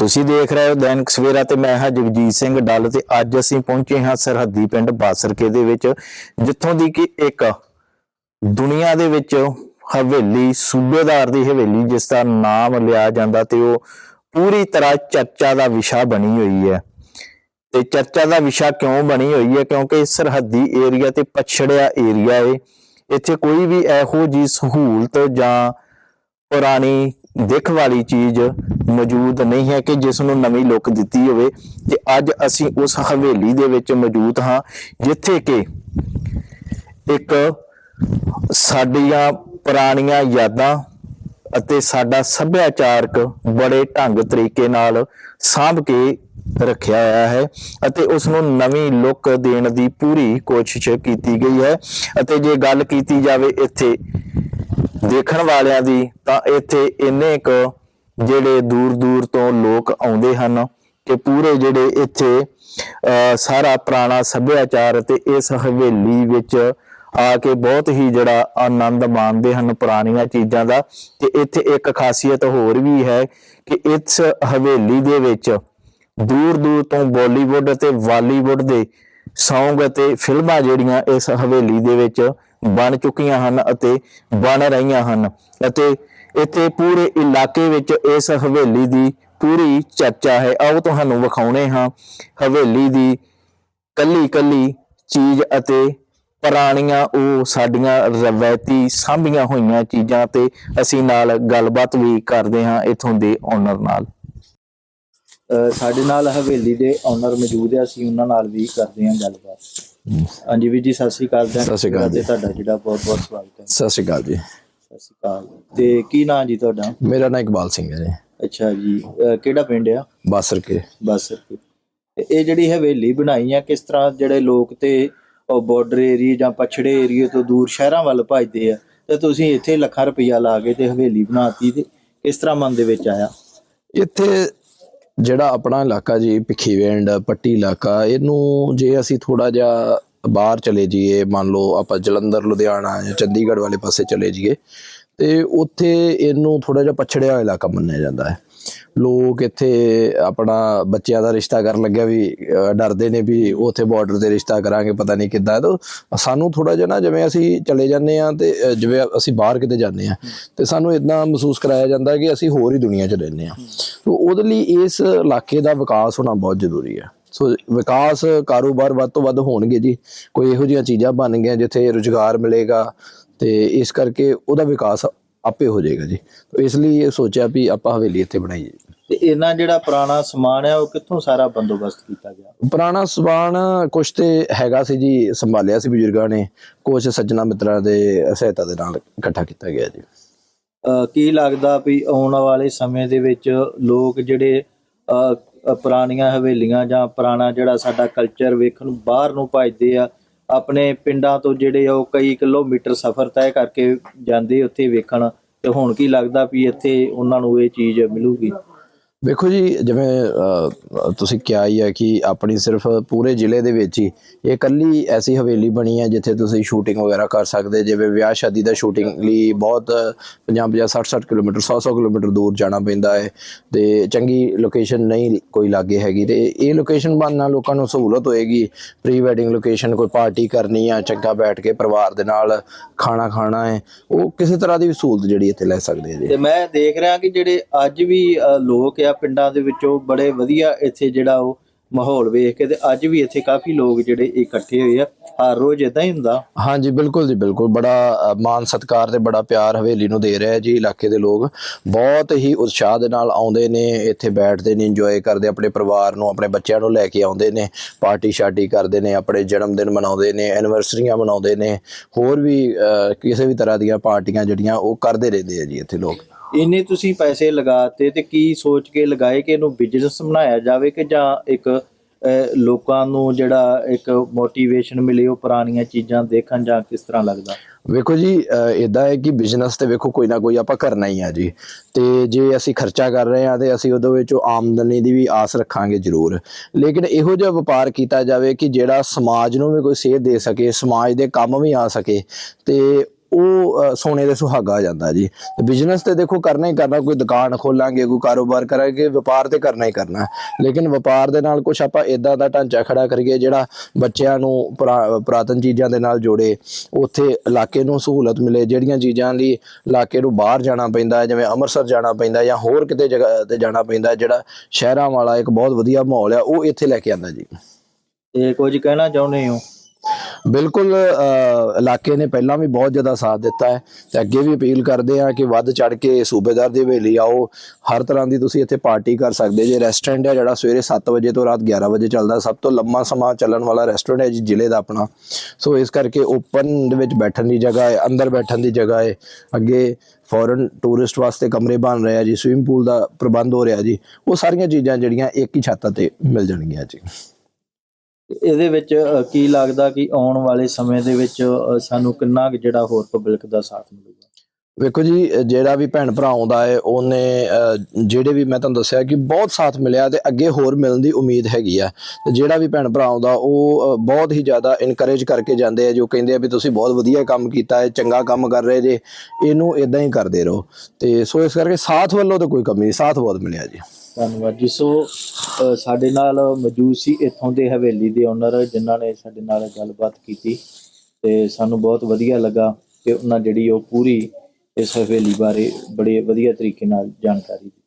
ਤੁਸੀਂ ਦੇਖ ਰਹੇ ਹੋ ਦੈਨਿਕ ਸਵੇਰਾ ਤੇ ਮੈਂ ਹਾਂ ਜਗਜੀਤ ਸਿੰਘ ਡੱਲ ਤੇ ਅੱਜ ਅਸੀਂ ਪਹੁੰਚੇ ਹਾਂ ਸਰਹੱਦੀ ਪਿੰਡ ਬਾਸਰਕੇ ਦੇ ਵਿੱਚ, ਜਿੱਥੋਂ ਦੀ ਕਿ ਇੱਕ ਦੁਨੀਆ ਦੇ ਵਿੱਚ ਹਵੇਲੀ, ਸੂਬੇਦਾਰ ਦੀ ਹਵੇਲੀ, ਜਿਸ ਦਾ ਨਾਮ ਲਿਆ ਜਾਂਦਾ ਤੇ ਉਹ ਪੂਰੀ ਤਰ੍ਹਾਂ ਚਰਚਾ ਦਾ ਵਿਸ਼ਾ ਬਣੀ ਹੋਈ ਹੈ। ਤੇ ਚਰਚਾ ਦਾ ਵਿਸ਼ਾ ਕਿਉਂ ਬਣੀ ਹੋਈ ਹੈ? ਕਿਉਂਕਿ ਸਰਹੱਦੀ ਏਰੀਆ ਤੇ ਪਛੜਿਆ ਏਰੀਆ ਏ। ਇੱਥੇ ਕੋਈ ਵੀ ਇਹੋ ਜੀ ਸਹੂਲਤ ਜਾਂ ਪੁਰਾਣੀ ਦਿੱਖ ਵਾਲੀ ਚੀਜ਼ ਮੌਜੂਦ ਨਹੀਂ ਹੈ ਕਿ ਜਿਸ ਨੂੰ ਨਵੀਂ ਲੁੱਕ ਦਿੱਤੀ ਹੋਵੇ, ਤੇ ਅੱਜ ਅਸੀਂ ਉਸ ਹਵੇਲੀ ਦੇ ਵਿੱਚ ਮੌਜੂਦ ਹਾਂ, ਜਿੱਥੇ ਕਿ ਇੱਕ ਸਾਡੀਆਂ ਪੁਰਾਣੀਆਂ ਯਾਦਾਂ ਅਤੇ ਸਾਡਾ ਸੱਭਿਆਚਾਰਕ ਬੜੇ ਢੰਗ ਤਰੀਕੇ ਨਾਲ ਸਾਂਭ ਕੇ ਰੱਖਿਆ ਹੋਇਆ ਹੈ ਅਤੇ ਉਸ ਨੂੰ ਨਵੀਂ ਲੁੱਕ ਦੇਣ ਦੀ ਪੂਰੀ ਕੋਸ਼ਿਸ਼ ਕੀਤੀ ਗਈ ਹੈ। ਅਤੇ ਜੇ ਗੱਲ ਕੀਤੀ ਜਾਵੇ ਇੱਥੇ ਦੇਖਣ ਵਾਲਿਆਂ ਦੀ ਤਾਂ ਇੱਥੇ ਇੰਨੇ ਕੁ ਜਿਹੜੇ ਦੂਰ ਦੂਰ ਤੋਂ ਲੋਕ ਆਉਂਦੇ ਹਨ ਕਿ ਪੂਰੇ ਜਿਹੜੇ ਇੱਥੇ ਅਹ, ਸਾਰਾ ਪੁਰਾਣਾ ਸੱਭਿਆਚਾਰ ਤੇ ਇਸ ਹਵੇਲੀ ਵਿੱਚ ਆ ਕੇ ਬਹੁਤ ਹੀ ਜਿਹੜਾ ਆਨੰਦ ਮਾਣਦੇ ਹਨ ਪੁਰਾਣੀਆਂ ਚੀਜ਼ਾਂ ਦਾ। ਤੇ ਇੱਥੇ ਇੱਕ ਖਾਸੀਅਤ ਹੋਰ ਵੀ ਹੈ ਕਿ ਇਸ ਹਵੇਲੀ ਦੇ ਵਿੱਚ ਦੂਰ ਦੂਰ ਤੋਂ ਬਾਲੀਵੁੱਡ ਅਤੇ ਵਾਲੀਵੁੱਡ ਦੇ ਸੌਂਗ ਅਤੇ ਫਿਲਮਾਂ ਜਿਹੜੀਆਂ ਇਸ ਹਵੇਲੀ ਦੇ ਵਿੱਚ ਬਣ ਚੁੱਕੀਆਂ ਹਨ ਅਤੇ ਬਣ ਰਹੀਆਂ ਹਨ ਅਤੇ ਇੱਥੇ ਪੂਰੇ ਇਲਾਕੇ ਵਿੱਚ ਇਸ ਹਵੇਲੀ ਦੀ ਪੂਰੀ ਚਰਚਾ ਹੈ। ਆਓ ਤੁਹਾਨੂੰ ਵਿਖਾਉਣੇ ਹਾਂ ਹਵੇਲੀ ਦੀ ਕੱਲੀ ਕੱਲੀ ਚੀਜ਼ ਅਤੇ ਪੁਰਾਣੀਆਂ ਉਹ ਸਾਡੀਆਂ ਰਵਾਇਤੀ ਸਾਂਭੀਆਂ ਹੋਈਆਂ ਚੀਜ਼ਾਂ ਤੇ ਅਸੀਂ ਨਾਲ ਗੱਲਬਾਤ ਵੀ ਕਰਦੇ ਹਾਂ ਇਥੋਂ ਦੇ ਓਨਰ ਨਾਲ। ਅਹ ਸਾਡੇ ਨਾਲ ਹਵੇਲੀ ਦੇ ਓਨਰ ਮੌਜੂਦ ਆ, ਅਸੀਂ ਉਹਨਾਂ ਨਾਲ ਵੀ ਕਰਦੇ ਹਾਂ ਗੱਲਬਾਤ। ਹਾਂਜੀ ਵੀਰ ਜੀ ਸਤਿ ਸ਼੍ਰੀ ਅਕਾਲ ਜੀ ਸਤਿ ਸ਼੍ਰੀ ਅਕਾਲ ਤੇ ਤੁਹਾਡਾ ਜਿਹੜਾ ਬਹੁਤ ਬਹੁਤ ਸਵਾਗਤ ਹੈ। ਸਤਿ ਸ਼੍ਰੀ ਅਕਾਲ ਜੀ। ਸਤਿ ਸ਼੍ਰੀ ਅਕਾਲ। ਤੇ ਕੀ ਨਾਂ ਜੀ ਤੁਹਾਡਾ? ਮੇਰਾ ਨਾਮ ਇਕਬਾਲ ਸਿੰਘ ਹੈ ਜੀ। ਅੱਛਾ ਜੀ। ਅਹ ਕਿਹੜਾ ਪਿੰਡ ਆ? ਬਾਸਰ ਕੇ ਬਸ ਤੇ ਇਹ ਜਿਹੜੀ ਹਵੇਲੀ ਬਣਾਈ ਆ ਕਿਸ ਤਰ੍ਹਾਂ ਜਿਹੜੇ ਲੋਕ ਤੇ ਉਹ ਬਾਰਡਰ ਏਰੀਆ ਜਾਂ ਪਛੜੇ ਏਰੀਏ ਤੋਂ ਦੂਰ ਸ਼ਹਿਰਾਂ ਵੱਲ ਭੱਜਦੇ ਆ ਤੇ ਤੁਸੀਂ ਇੱਥੇ ਲੱਖਾਂ ਰੁਪਈਆ ਲਾ ਕੇ ਤੇ ਹਵੇਲੀ ਬਣਾਤੀ ਤੇ ਕਿਸ ਤਰ੍ਹਾਂ ਮਨ ਦੇ ਵਿੱਚ ਆਇਆ? ਇੱਥੇ ਜਿਹੜਾ ਆਪਣਾ ਇਲਾਕਾ ਜੀ, ਭਿੱਖੀਵਿੰਡ, ਪੱਟੀ ਇਲਾਕਾ, ਇਹਨੂੰ ਜੇ ਅਸੀਂ ਥੋੜਾ ਜਿਹਾ ਬਾਹਰ ਚਲੇ ਜਾਈਏ, ਮੰਨ ਲਓ ਆਪਾਂ ਜਲੰਧਰ, ਲੁਧਿਆਣਾ ਜਾਂ ਚੰਡੀਗੜ੍ਹ ਵਾਲੇ ਪਾਸੇ ਚਲੇ ਜਾਈਏ, ਤੇ ਉੱਥੇ ਇਹਨੂੰ ਥੋੜਾ ਜਿਹਾ ਪਛੜਿਆ ਇਲਾਕਾ ਮੰਨਿਆ ਜਾਂਦਾ ਹੈ। ਲੋਕ ਇੱਥੇ ਆਪਣਾ ਬੱਚਿਆਂ ਦਾ ਰਿਸ਼ਤਾ ਕਰਨ ਲੱਗਿਆ ਵੀ ਅਹ, ਡਰਦੇ ਨੇ ਵੀ ਉੱਥੇ ਬਾਰਡਰ ਤੇ ਰਿਸ਼ਤਾ ਕਰਾਂਗੇ ਪਤਾ ਨਹੀਂ ਕਿੱਦਾਂ। ਤਾਂ ਸਾਨੂੰ ਥੋੜਾ ਜਿਹਾ ਨਾ ਜਿਵੇਂ ਅਸੀਂ ਚਲੇ ਜਾਂਦੇ ਆ ਤੇ ਜਿਵੇਂ ਅਸੀਂ ਬਾਹਰ ਕਿਤੇ ਜਾਂਦੇ ਆ ਤੇ ਸਾਨੂੰ ਇਦਾਂ ਮਹਿਸੂਸ ਕਰਾਇਆ ਜਾਂਦਾ ਕਿ ਅਸੀਂ ਹੋਰ ਹੀ ਦੁਨੀਆ 'ਚ ਰਹਿੰਦੇ ਆ ਤਾਂ ਉਹਦੇ ਲਈ ਇਸ ਇਲਾਕੇ ਦਾ ਵਿਕਾਸ ਹੋਣਾ ਬਹੁਤ ਜ਼ਰੂਰੀ ਹੈ। ਸੋ ਵਿਕਾਸ ਕਾਰੋਬਾਰ ਵੱਧ ਤੋਂ ਵੱਧ ਹੋਣਗੇ ਜੀ। ਕੋਈ ਇਹੋ ਜਿਹੀਆਂ ਚੀਜ਼ਾਂ ਬਣ ਗਈਆਂ ਜਿੱਥੇ ਰੁਜ਼ਗਾਰ ਮਿਲੇਗਾ ਤੇ ਇਸ ਕਰਕੇ ਉਹਦਾ ਵਿਕਾਸ ਆਪੇ ਹੋ ਜਾਏਗਾ ਜੀ। ਇਸ ਲਈ ਇਹ ਸੋਚਿਆ ਵੀ ਆਪਾਂ ਹਵੇਲੀ ਇੱਥੇ ਬਣਾਈਏ ਤੇ ਇਹਨਾਂ ਜਿਹੜਾ ਪੁਰਾਣਾ ਸਮਾਨ ਆ ਉਹ ਕਿੱਥੋਂ ਸਾਰਾ ਬੰਦੋਬਸਤ ਕੀਤਾ ਗਿਆ? ਪੁਰਾਣਾ ਸਮਾਨ ਕੁਛ ਤੇ ਹੈਗਾ ਸੀ ਜੀ ਸੰਭਾਲਿਆ ਸੀ ਬਜ਼ੁਰਗਾਂ ਨੇ। ਕੁਛ ਸੱਜਣਾ ਮਿੱਤਰਾਂ ਦੇ ਸਹਾਇਤਾ ਦੇ ਨਾਲ ਇਕੱਠਾ ਕੀਤਾ ਗਿਆ ਜੀ। ਕੀ ਲੱਗਦਾ ਵੀ ਆਉਣ ਵਾਲੇ ਸਮੇਂ ਦੇ ਵਿੱਚ ਲੋਕ ਜਿਹੜੇ ਪੁਰਾਣੀਆਂ ਹਵੇਲੀਆਂ ਜਾਂ ਪੁਰਾਣਾ ਜਿਹੜਾ ਸਾਡਾ ਕਲਚਰ ਵੇਖਣ ਨੂੰ ਬਾਹਰ ਨੂੰ ਭੱਜਦੇ ਆ ਆਪਣੇ ਪਿੰਡਾਂ ਤੋਂ ਜਿਹੜੇ ਆ ਉਹ ਕਈ ਕਿਲੋਮੀਟਰ ਸਫ਼ਰ ਤੈਅ ਕਰਕੇ ਜਾਂਦੇ ਉੱਥੇ ਵੇਖਣ ਤੇ ਹੁਣ ਕੀ ਲੱਗਦਾ ਵੀ ਇੱਥੇ ਉਹਨਾਂ ਨੂੰ ਇਹ ਚੀਜ਼ ਮਿਲੂਗੀ। ਵੇਖੋ ਜੀ, ਜਿਵੇਂ ਤੁਸੀਂ ਕਿਹਾ ਹੀ ਹੈ ਕਿ ਆਪਣੀ ਸਿਰਫ ਪੂਰੇ ਜ਼ਿਲ੍ਹੇ ਦੇ ਵਿੱਚ ਹੀ ਇਹ ਇਕੱਲੀ ਐਸੀ ਹਵੇਲੀ ਬਣੀ ਹੈ ਜਿੱਥੇ ਤੁਸੀਂ ਸ਼ੂਟਿੰਗ ਵਗੈਰਾ ਕਰ ਸਕਦੇ ਜਿਵੇਂ ਵਿਆਹ ਸ਼ਾਦੀ ਦਾ ਸ਼ੂਟਿੰਗ ਲਈ ਬਹੁਤ 50 50 60 60 ਕਿਲੋਮੀਟਰ 100 100 ਕਿਲੋਮੀਟਰ ਦੂਰ ਜਾਣਾ ਪੈਂਦਾ ਹੈ ਤੇ ਚੰਗੀ ਲੋਕੇਸ਼ਨ ਨਹੀਂ ਕੋਈ ਲਾਗੇ ਹੈਗੀ ਤੇ ਇਹ ਲੋਕੇਸ਼ਨ ਬਣਨਾ ਲੋਕਾਂ ਨੂੰ ਸਹੂਲਤ ਹੋਏਗੀ। ਪ੍ਰੀ ਵੈਡਿੰਗ ਲੋਕੇਸ਼ਨ ਕੋਈ ਪਾਰਟੀ ਕਰਨੀ ਆ, ਚੰਗਾ ਬੈਠ ਕੇ ਪਰਿਵਾਰ ਦੇ ਨਾਲ ਖਾਣਾ ਖਾਣਾ ਹੈ, ਉਹ ਕਿਸੇ ਤਰ੍ਹਾਂ ਦੀ ਵੀ ਸਹੂਲਤ ਜਿਹੜੀ ਇੱਥੇ ਲੈ ਸਕਦੇ ਆ ਜੀ। ਤੇ ਮੈਂ ਦੇਖ ਰਿਹਾ ਕਿ ਜਿਹੜੇ ਅੱਜ ਵੀ ਲੋਕ ਆ ਪਿੰਡਾਂ ਦੇ ਵਿੱਚੋਂ ਬੜੇ ਵਧੀਆ ਇੱਥੇ ਜਿਹੜਾ ਉਹ ਮਾਹੌਲ ਵੇਖ ਕੇ ਤੇ ਅੱਜ ਵੀ ਇੱਥੇ ਕਾਫੀ ਲੋਕ ਜਿਹੜੇ ਇਕੱਠੇ ਹੋਏ ਆ। ਹਰ ਰੋਜ਼ ਇਦਾਂ ਹੀ ਹੁੰਦਾ। ਹਾਂਜੀ ਬਿਲਕੁਲ ਜੀ ਬਿਲਕੁਲ। ਬੜਾ ਅ, ਮਾਣ ਤੇ ਬੜਾ ਪਿਆਰ ਹਵੇਲੀ ਨੂੰ ਦੇ ਰਿਹਾ ਜੀ ਇਲਾਕੇ ਦੇ ਲੋਕ। ਬਹੁਤ ਹੀ ਉਤਸ਼ਾਹ ਦੇ ਨਾਲ ਆਉਂਦੇ ਨੇ ਇੱਥੇ ਬੈਠਦੇ ਨੇ ਇੰਜੋਏ ਕਰਦੇ ਆਪਣੇ ਪਰਿਵਾਰ ਨੂੰ ਆਪਣੇ ਬੱਚਿਆਂ ਨੂੰ ਲੈ ਕੇ ਆਉਂਦੇ ਨੇ ਪਾਰਟੀ ਸ਼ਾਰਟੀ ਕਰਦੇ ਨੇ ਆਪਣੇ ਜਨਮ ਦਿਨ ਮਨਾਉਂਦੇ ਨੇ ਐਨੀਵਰਸਰੀਆਂ ਮਨਾਉਂਦੇ ਨੇ। ਹੋਰ ਵੀ ਅ, ਕਿਸੇ ਵੀ ਤਰ੍ਹਾਂ ਦੀਆਂ ਪਾਰਟੀਆਂ ਜਿਹੜੀਆਂ ਉਹ ਕਰਦੇ ਰਹਿੰਦੇ ਆ ਜੀ ਇੱਥੇ ਲੋਕ। ਇੰਨੇ ਤੁਸੀਂ ਪੈਸੇ ਲਗਾਤੇ ਤੇ ਕੀ ਸੋਚ ਕੇ ਲਗਾਏ ਕਿ ਇਹਨੂੰ ਬਿਜ਼ਨਸ ਬਣਾਇਆ ਜਾਵੇ ਕਿ ਜਾਂ ਇੱਕ ਲੋਕਾਂ ਨੂੰ ਜਿਹੜਾ ਇੱਕ ਮੋਟੀਵੇਸ਼ਨ ਮਿਲੇ ਉਹ ਪੁਰਾਣੀਆਂ ਚੀਜ਼ਾਂ ਦੇਖਣ ਜਾਂ ਕਿਸ ਤਰ੍ਹਾਂ ਲੱਗਦਾ? ਵੇਖੋ ਜੀ ਇਦਾਂ ਹੈ ਕਿ ਬਿਜ਼ਨਸ ਤੇ ਵੇਖੋ ਕੋਈ ਨਾ ਕੋਈ ਆਪਾਂ ਕਰਨਾ ਹੀ ਆ ਜੀ। ਤੇ ਜੇ ਅਸੀਂ ਖਰਚਾ ਕਰ ਰਹੇ ਆ ਤੇ ਅਸੀਂ ਉਹਦੇ ਵਿੱਚੋਂ ਆਮਦਨੀ ਦੀ ਵੀ ਆਸ ਰੱਖਾਂਗੇ ਜ਼ਰੂਰ। ਲੇਕਿਨ ਇਹੋ ਜਿਹਾ ਵਪਾਰ ਕੀਤਾ ਜਾਵੇ ਕਿ ਜਿਹੜਾ ਸਮਾਜ ਨੂੰ ਵੀ ਕੋਈ ਸੇਧ ਦੇ ਸਕੇ, ਸਮਾਜ ਦੇ ਕੰਮ ਵੀ ਆ ਸਕੇ ਤੇ ਉਹ ਸੋਨੇ ਦੇ ਸੁਹਾਗਾ ਆ ਜਾਂਦਾ ਜੀ। ਬਿਜ਼ਨਸ ਤੇ ਦੇਖੋ ਕਰਨਾ ਹੀ ਕਰਨਾ, ਕੋਈ ਦੁਕਾਨ ਖੋਲਾਂਗੇ, ਕੋਈ ਕਾਰੋਬਾਰ ਕਰਾਂਗੇ, ਵਪਾਰ ਤੇ ਕਰਨਾ ਹੀ ਕਰਨਾ। ਲੇਕਿਨ ਵਪਾਰ ਦੇ ਨਾਲ ਕੁਝ ਆਪਾਂ ਇਦਾਂ ਦਾ ਢਾਂਚਾ ਖੜਾ ਕਰੀਏ, ਜਿਹੜਾ ਬੱਚਿਆਂ ਨੂੰ ਪੁਰਾ- ਪੁਰਾਤਨ ਚੀਜ਼ਾਂ ਦੇ ਨਾਲ ਜੋੜੇ, ਉੱਥੇ ਇਲਾਕੇ ਨੂੰ ਸਹੂਲਤ ਮਿਲੇ, ਜਿਹੜੀਆਂ ਚੀਜ਼ਾਂ ਲਈ ਇਲਾਕੇ ਨੂੰ ਬਾਹਰ ਜਾਣਾ ਪੈਂਦਾ, ਜਿਵੇਂ ਅੰਮ੍ਰਿਤਸਰ ਜਾਣਾ ਪੈਂਦਾ ਜਾਂ ਹੋਰ ਕਿਤੇ ਜਗ੍ਹਾ ਤੇ ਜਾਣਾ ਪੈਂਦਾ, ਜਿਹੜਾ ਸ਼ਹਿਰਾਂ ਵਾਲਾ ਇੱਕ ਬਹੁਤ ਵਧੀਆ ਮਾਹੌਲ ਆ, ਉਹ ਇੱਥੇ ਲੈ ਕੇ ਆਂਦਾ ਜੀ। ਤੇ ਕੁਝ ਕਹਿਣਾ ਚਾਹੁੰਦੇ ਹੋ? ਬਿਲਕੁਲ ਇਲਾਕੇ ਨੇ ਪਹਿਲਾਂ ਵੀ ਬਹੁਤ ਜ਼ਿਆਦਾ ਸਾਥ ਦਿੱਤਾ ਹੈ ਤੇ ਅੱਗੇ ਵੀ ਅਪੀਲ ਕਰਦੇ ਆ ਕਿ ਵੱਧ ਚੜ ਕੇ ਸੂਬੇਦਾਰ ਦੀ ਹਵੇਲੀ ਆਓ। ਹਰ ਤਰ੍ਹਾਂ ਦੀ ਤੁਸੀਂ ਇੱਥੇ ਪਾਰਟੀ ਕਰ ਸਕਦੇ ਜੇ ਰੈਸਟੋਰੈਂਟ ਹੈ ਜਿਹੜਾ ਸਵੇਰੇ 7 ਵਜੇ ਤੋਂ ਰਾਤ 11 ਵਜੇ ਚੱਲਦਾ, ਸਭ ਤੋਂ ਲੰਮਾ ਸਮਾਂ ਚੱਲਣ ਵਾਲਾ ਰੈਸਟੋਰੈਂਟ ਹੈ ਜੀ ਜ਼ਿਲ੍ਹੇ ਦਾ ਆਪਣਾ। ਸੋ ਇਸ ਕਰਕੇ ਓਪਨ ਦੇ ਵਿੱਚ ਬੈਠਣ ਦੀ ਜਗ੍ਹਾ ਹੈ, ਅੰਦਰ ਬੈਠਣ ਦੀ ਜਗ੍ਹਾ ਹੈ। ਅੱਗੇ ਫੋਰਨ ਟੂਰਿਸਟ ਵਾਸਤੇ ਕਮਰੇ ਬਣ ਰਹੇ ਆ ਜੀ ਸਵਿਮਿੰਗ ਪੂਲ ਦਾ ਪ੍ਰਬੰਧ ਹੋ ਰਿਹਾ ਜੀ। ਉਹ ਸਾਰੀਆਂ ਚੀਜ਼ਾਂ ਜਿਹੜੀਆਂ ਇੱਕ ਹੀ ਛੱਤ ਤੇ ਮਿਲ ਜਾਣਗੀਆਂ ਜੀ। ਇਹਦੇ ਵਿੱਚ ਕੀ ਲੱਗਦਾ ਕਿ ਆਉਣ ਵਾਲੇ ਸਮੇਂ ਦੇ ਵਿੱਚ ਸਾਨੂੰ ਕਿੰਨਾ ਕੁ ਜਿਹੜਾ ਹੋਰ ਪਬਲਿਕ ਦਾ ਸਾਥ ਮਿਲੂਗਾ? ਵੇਖੋ ਜੀ, ਜਿਹੜਾ ਵੀ ਭੈਣ ਭਰਾ ਆਉਂਦਾ ਹੈ ਉਹਨੇ ਜਿਹੜੇ ਵੀ ਮੈਂ ਤੁਹਾਨੂੰ ਦੱਸਿਆ ਕਿ ਬਹੁਤ ਸਾਥ ਮਿਲਿਆ ਤੇ ਅੱਗੇ ਹੋਰ ਮਿਲਣ ਦੀ ਉਮੀਦ ਹੈਗੀ ਆ। ਤੇ ਜਿਹੜਾ ਵੀ ਭੈਣ ਭਰਾ ਆਉਂਦਾ, ਉਹ ਬਹੁਤ ਹੀ ਜ਼ਿਆਦਾ ਇਨਕਰੇਜ ਕਰਕੇ ਜਾਂਦੇ ਆ, ਜੋ ਕਹਿੰਦੇ ਆ ਵੀ ਤੁਸੀਂ ਬਹੁਤ ਵਧੀਆ ਕੰਮ ਕੀਤਾ ਹੈ ਚੰਗਾ ਕੰਮ ਕਰ ਰਹੇ ਜੇ, ਇਹਨੂੰ ਇਦਾਂ ਹੀ ਕਰਦੇ ਰਹੋ। ਤੇ ਸੋ ਇਸ ਕਰਕੇ ਸਾਥ ਵੱਲੋਂ ਤਾਂ ਕੋਈ ਕਮੀ ਨਹੀਂ, ਸਾਥ ਬਹੁਤ ਮਿਲਿਆ ਜੀ। ਧੰਨਵਾਦ ਜੀ। ਸੋ ਅ, ਸਾਡੇ ਨਾਲ ਮੌਜੂਦ ਸੀ ਇੱਥੋਂ ਦੇ ਹਵੇਲੀ ਦੇ ਓਨਰ ਜਿਨ੍ਹਾਂ ਨੇ ਸਾਡੇ ਨਾਲ ਗੱਲਬਾਤ ਕੀਤੀ ਤੇ ਸਾਨੂੰ ਬਹੁਤ ਵਧੀਆ ਲੱਗਾ ਕਿ ਉਹਨਾਂ ਜਿਹੜੀ ਉਹ ਪੂਰੀ ਇਸ ਹਵੇਲੀ ਬਾਰੇ ਬੜੇ ਵਧੀਆ ਤਰੀਕੇ ਨਾਲ ਜਾਣਕਾਰੀ ਦਿੱਤੀ